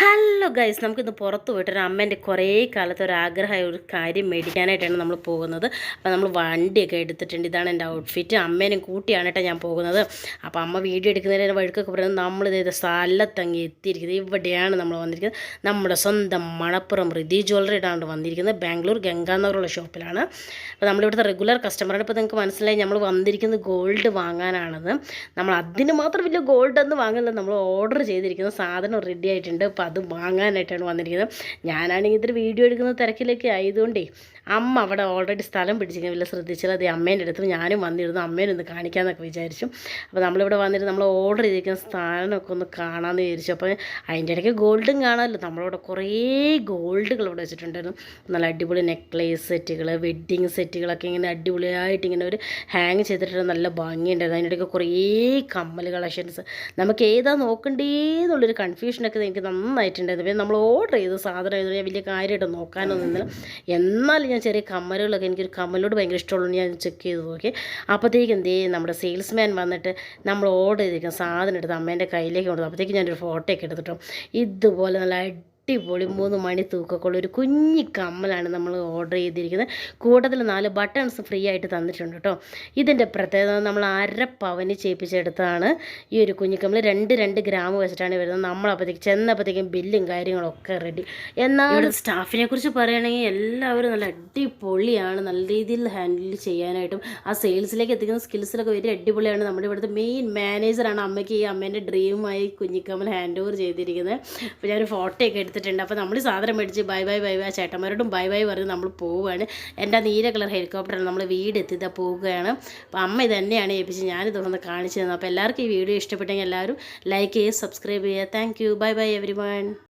Hello guys നമുക്കിന്ന് പുറത്ത് പോയിട്ട് ഒരു അമ്മേന്റെ കുറേ കാലത്തെ ഒരു ആഗ്രഹമായ ഒരു കാര്യം മേടിക്കാനായിട്ടാണ് നമ്മൾ പോകുന്നത്. അപ്പോൾ നമ്മൾ വണ്ടിയൊക്കെ എടുത്തിട്ടുണ്ട്. ഇതാണ് എന്റെ ഔട്ട്ഫിറ്റ് അമ്മേനും കൂട്ടിയാണ് കേട്ടോ ഞാൻ പോകുന്നത്. അപ്പോൾ അമ്മ വീഡിയോ എടുക്കുന്നതിന് വഴുക്കൊക്കെ പറയുന്നത് നമ്മൾ ഇത് സ്ഥലത്തങ്ങി എത്തിയിരിക്കുന്നത്. ഇവിടെയാണ് നമ്മൾ വന്നിരിക്കുന്നത്. നമ്മുടെ സ്വന്തം മണപ്പുറം റിതി ജ്വല്ലറി ഇടാണ്ട് വന്നിരിക്കുന്നത്. ബാംഗ്ലൂർ ഗംഗാനഗറുള്ള ഷോപ്പിലാണ് അപ്പോൾ നമ്മളിവിടുത്തെ റെഗുലർ കസ്റ്റമറാണ് ഇപ്പോൾ നിങ്ങൾക്ക് മനസ്സിലായി നമ്മൾ വന്നിരിക്കുന്നത് ഗോൾഡ് വാങ്ങാനാണത് നമ്മൾ അതിന് മാത്രം വലിയ ഗോൾഡ് വാങ്ങുന്നില്ല. നമ്മൾ ഓർഡർ ചെയ്തിരിക്കുന്ന സാധനം റെഡി ആയിട്ടുണ്ട്. അപ്പോൾ അത് വാങ്ങാനായിട്ടാണ് വന്നിരിക്കുന്നത്. ഞാനാണെങ്കിൽ ഇതൊരു വീഡിയോ എടുക്കുന്ന തിരക്കിലൊക്കെ ആയതുകൊണ്ടേ അമ്മ അവിടെ ഓൾറെഡി സ്ഥലം പിടിച്ചിരിക്കുന്ന. വലിയ ശ്രദ്ധിച്ചാൽ അത് അമ്മേന്റെ അടുത്ത് ഞാനും വന്നിരുന്നു. അമ്മേനൊന്ന് കാണിക്കാമെന്നൊക്കെ വിചാരിച്ചു. അപ്പോൾ നമ്മളിവിടെ വന്നിട്ട് നമ്മൾ ഓർഡർ ചെയ്തിരിക്കുന്ന സ്ഥാനമൊക്കെ ഒന്ന് കാണാമെന്ന് വിചാരിച്ചു. അപ്പോൾ അതിന്റെ ഇടയ്ക്ക് ഗോൾഡും കാണാമല്ലോ. നമ്മളവിടെ കുറേ ഗോൾഡുകൾ ഇവിടെ വെച്ചിട്ടുണ്ടായിരുന്നു. നല്ല അടിപൊളി നെക്ലേസ് സെറ്റുകൾ വെഡ്ഡിങ് സെറ്റുകളൊക്കെ ഇങ്ങനെ അടിപൊളിയായിട്ട് ഇങ്ങനെ ഒരു ഹാങ് ചെയ്തിട്ട് നല്ല ഭംഗിയുണ്ടായിരുന്നു. അതിന്റെ ഇടയ്ക്ക് കുറേ കമ്മൽ കളക്ഷൻസ് നമുക്ക് ഏതാ നോക്കണ്ടേന്നുള്ളൊരു കൺഫ്യൂഷനൊക്കെ എനിക്ക് നന്നായിട്ടുണ്ടായിരുന്നു പിന്നെ നമ്മൾ ഓർഡർ ചെയ്ത സാധനം ആയതുകൊണ്ട് ഞാൻ വലിയ കാര്യമായിട്ട് നോക്കാനൊന്നും നിന്നില്ല എന്നാലും ഞാൻ ചെറിയ കമ്മലുകളൊക്കെ എനിക്കൊരു കമ്മലോട് ഭയങ്കര ഇഷ്ടമുള്ളൂ. ഞാൻ ചെക്ക് ചെയ്ത് നോക്കി. അപ്പോഴത്തേക്കും എന്തേ നമ്മുടെ സെയിൽസ്മാൻ വന്നിട്ട് നമ്മൾ ഓർഡർ ചെയ്തിരിക്കുന്ന സാധനം എടുത്ത് അമ്മേന്റെ കയ്യിലേക്ക് കൊണ്ടു അപ്പോഴത്തേക്കും ഞാനൊരു ഫോട്ടോ ഒക്കെ എടുത്തിട്ടോ. ഇതുപോലെ നല്ല അടിപൊളി മൂന്ന് മണി തൂക്കക്കുള്ള ഒരു കുഞ്ഞി കമ്മലാണ് നമ്മൾ ഓർഡർ ചെയ്തിരിക്കുന്നത്. കൂട്ടത്തിൽ നാല് ബട്ടൺസ് ഫ്രീ ആയിട്ട് തന്നിട്ടുണ്ട് കേട്ടോ ഇതിന്റെ പ്രത്യേകത നമ്മൾ അര പവന് ചെയ്യിപ്പിച്ചെടുത്താണ് ഈ ഒരു കുഞ്ഞിക്കമ്മൽ രണ്ട് രണ്ട് ഗ്രാം വെച്ചിട്ടാണ് വരുന്നത്. നമ്മളപ്പോഴത്തേക്ക് ചെന്നപ്പോഴത്തേക്കും ബില്ലും കാര്യങ്ങളൊക്കെ റെഡി എന്നാൽ സ്റ്റാഫിനെ കുറിച്ച് പറയുകയാണെങ്കിൽ എല്ലാവരും നല്ല അടിപൊളിയാണ്. നല്ല രീതിയിൽ ഹാൻഡിൽ ചെയ്യാനായിട്ടും ആ സെയിൽസിലേക്ക് എത്തിക്കുന്ന സ്കിൽസിലൊക്കെ വലിയ അടിപൊളിയാണ്. നമ്മുടെ ഇവിടുത്തെ മെയിൻ മാനേജറാണ് അമ്മയ്ക്ക് ഈ അമ്മേന്റെ ഡ്രീമായി കുഞ്ഞിക്കമ്മൽ ഹാൻഡ് ഓവർ ചെയ്തിരിക്കുന്നത്. അപ്പോൾ ഞാനൊരു ഫോട്ടോ ഒക്കെ എടുത്തിട്ടുണ്ട് അപ്പോൾ നമ്മൾ സാധനം മേടിച്ച് ബൈ ബൈ ബൈ ബൈ ചേട്ടന്മാരോടും ബൈ ബൈ പറഞ്ഞ് നമ്മൾ പോവുകയാണ് എന്റെ നീല കളർ ഹെലികോപ്റ്ററാണ് നമ്മൾ വീട് എത്തിയതാ പോവുകയാണ്. അപ്പോൾ അമ്മ ഇതന്നെയാണ് തന്നെയാണ് ഏൽപ്പിച്ച് ഞാനിത് ഒന്ന് കാണിച്ചു തന്നത് അപ്പോൾ എല്ലാവർക്കും ഈ വീഡിയോ ഇഷ്ടപ്പെട്ടെങ്കിൽ എല്ലാവരും ലൈക്ക് ചെയ്യുക സബ്സ്ക്രൈബ് ചെയ്യുക. Thank you bye bye everyone